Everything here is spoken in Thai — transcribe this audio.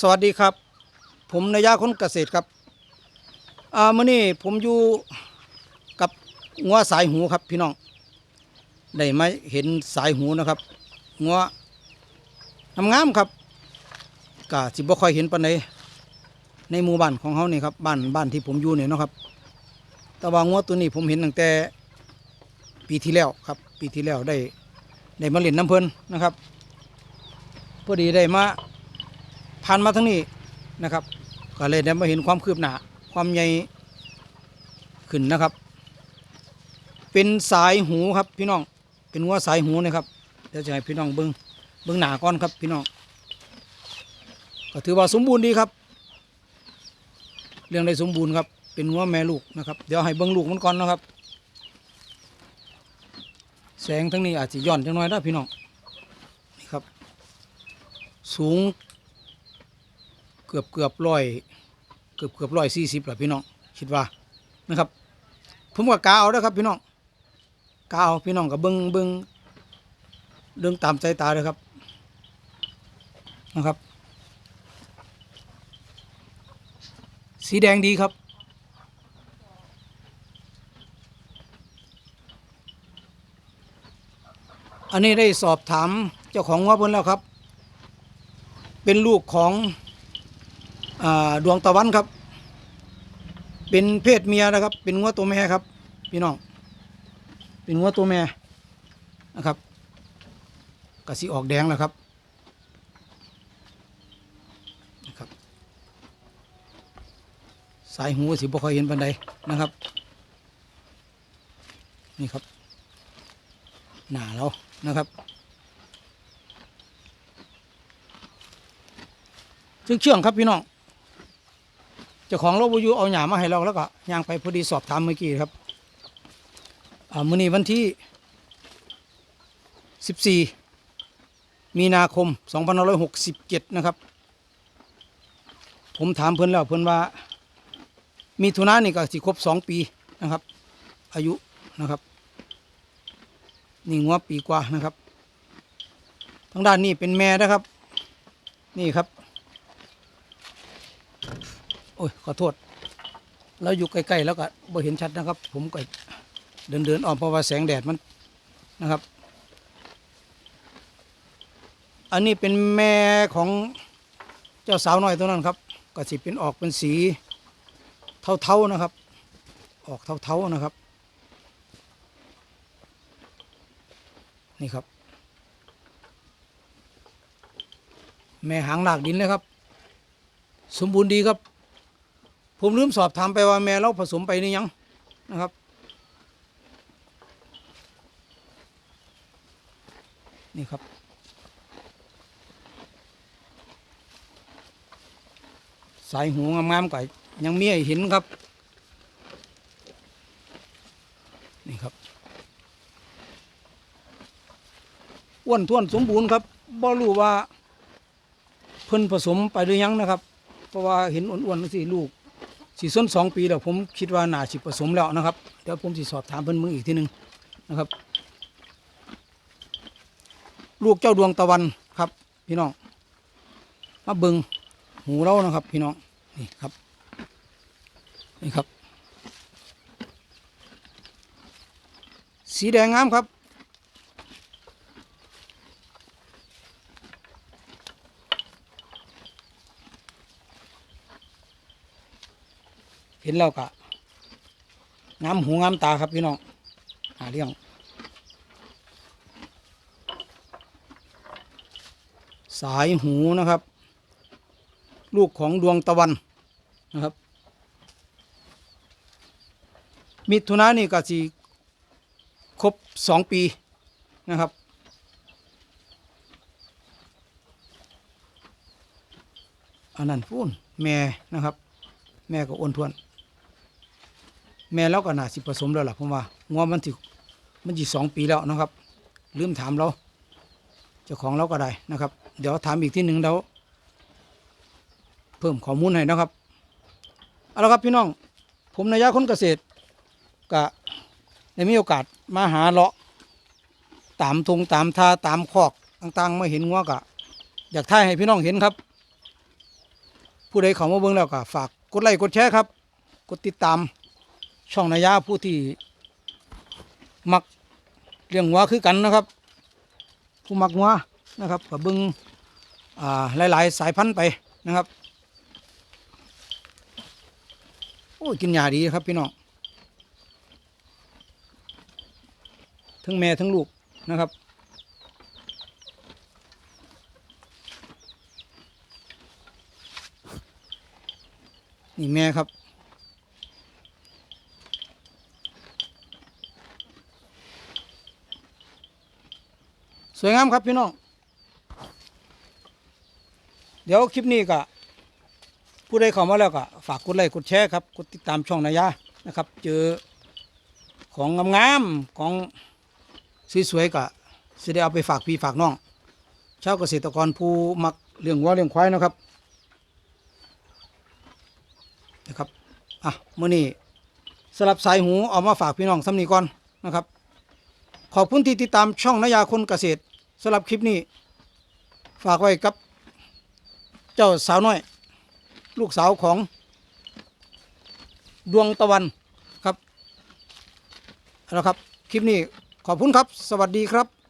สวัสดีครับ ผมนายาคนเกษตรครับอ่ามื่อนี้ผมอยู่กับงัวสายหูครับพี่น้อง ได้ไหมาเห็นสายหูนะครับงัวงามๆครับก็สิบ่ค่อยเห็นปานใดในหมู่บ้านของเฮานี่ครับบ้านบ้านที่ผมอยู่เนี่ยนะครับ แต่ว่างัวตัวนี้ผมเห็นตั้งแต่ปีที่แล้วครับ ปีที่แล้วได้ได้มาเล่นน้ำเพลินนะครับพอดีได้มา ผ่านมาทั้งนี้นะครับก็เลยได้มาเห็นความคืบหน้าความใหญ่ขึ้นนะครับ เป็นสายหูครับพี่น้องเป็นงัวสายหูนะครับเดี๋ยวจะให้พี่น้องเบิ้งเบิ้งหนาก่อนครับพี่น้องก็ถือว่าสมบูรณ์ดีครับ เรื่องได้สมบูรณ์ครับ เป็นงัวแม่ลูกนะครับ เดี๋ยวให้เบิ้งลูกมันก่อนนะครับ แสงทั้งนี้อาจจะย่อนจังน้อยนะพี่น้องนี่ครับ สูง กือบเกือบร้อยเกือบเกือบร้อยสี่สิบแหละพี่น้องคิดว่านะครับ ผมก็กาเอาเด้อครับพี่น้องกาเอาพี่น้องกับเบิ้งเบิ้งเรื่องตามใจตาเลยครับนะครับ สีแดงดีครับอันนี้ได้สอบถามเจ้าของวัวเพิ่นแล้วครับ เป็นลูกของ ดวงตะวันครับ เป็นเพศเมียนะครับ เป็นงัวตัวแม่ครับ พี่น้อง เป็นงัวตัวแม่นะครับกระสีออกแดงแล้วครับนะครับ สายหูสิบ่ค่อยเห็นปันใดนะครับ นี่ครับ หนาเรานะครับซึ่งเชื่องครับพี่น้อง เจ้าของรถวิวเอาหยามาให้เราแล้วก็ย่างไปพอดีสอบถามเมื่อกี้ครับอ่ามื้อนี้วันที่ 14 มีนาคม 2567 นะครับ ผมถามเพิ่อนแล้วเพิ่อนว่า มีทุนานี่ก็สิครบ 2 ปีนะครับ อายุนะครับ นี่งัวปีกว่านะครับ ทางด้านนี้เป็นแม่นะครับ นี่ครับ อ้ยขอโทษเราอยู่ใกล้ๆแล้วก็บ่เห็นชัดนะครับ ผมก็เดินเดินๆออมเพราะว่าแสงแดดมันนะครับ อันนี้เป็นแม่ของเจ้าสาวน้อยตัวนั้นครับก็สิเป็นออกเป็นสีเทาๆนะครับ ออกเทาๆนะครับ นี่ครับ แม่หางหลากดินเลยครับ สมบูรณ์ดีครับ ผมลืมสอบถามไปว่าแม่เราผสมไปนี่ยังนะครับ นี่ครับ สายหูงามๆก็ยังมีให้เห็นครับ นี่ครับอ้วนท้วนสมบูรณ์ครับบ่รู้ว่าเพิ่นผสมไปหรือยังนะครับ เพราะว่าเห็นอ้วนๆสิลูก สี่ส้นสองปีแล้วผมคิดว่าน่าสิผสมแล้วนะครับเดี๋ยวผมสิสอบถามเพิ่นมึงอีกทีหนึ่งนะครับ ลูกเจ้าดวงตะวันครับ พี่น้องมาเบิงหูเรานะครับ พี่น้องนี่ครับนี่ครับ สีแดงงามครับ เห็นแล้วก็งามหูงามตาครับพี่น้องหาเรื่องสายหูนะครับ ลูกของดวงตะวันนะครับ มิถุนานี่ก็สิครบสองปีนะครับ อันนั้นพูนแม่นะครับ แม่ก็อ้วนท้วน แม่เราก็น่าสิผสมแล้วล่ะผมว่างัวมันสิมันจีสองปีแล้วนะครับ ลืมถามเราเจ้าของเราก็ได้นะครับ เดี๋ยวถามอีกที่หนึ่งเดี๋ยวเพิ่มข้อมูลให้นะครับเอาละครับพี่น้อง ผมนายาคนเกษตรก็ได้มีโอกาสมาหาเลาะตามทงตามทาตามคอกต่างๆมาเห็นงัวกะ อยากถ่ายให้พี่น้องเห็นครับ ผู้ใดเขามาเบิ่งแล้วก็ฝากกดไลค์กดแชร์ครับ กดติดตาม ช่องนายาผู้ที่มักเลี้ยงวัวคือกันนะครับ ผู้มักวัวนะครับก็เบิ่งอ่าหลาย ๆ สายพันธุ์ไปนะครับโอ้ยกินหญ้าดีครับพี่น้องทั้งแม่ทั้งลูกนะครับนี่แม่ครับ สวยงามครับพี่น้อง เดี๋ยวคลิปนี้ก็ผู้ใดเข้ามาแล้วก็ฝากกดไลค์กดแชร์ครับกดติดตามช่องนายานะครับ เจอของงามๆของสวยๆก็สิได้เอาไปฝากพี่ฝากน้องชาวเกษตรกรผู้มักเลี้ยงวัวเลี้ยงควายนะครับนะครับอะเมื่อนี้สลับสายหูเอามาฝากพี่น้องสำนีก่อนนะครับ ขอบคุณที่ติดตามช่องนายาคนเกษตรสำหรับคลิปนี้ ฝากไว้กับ เจ้าสาวน้อย ลูกสาวของดวงตะวันครับเอาละครับ คลิปนี้ขอบคุณครับ สวัสดีครับ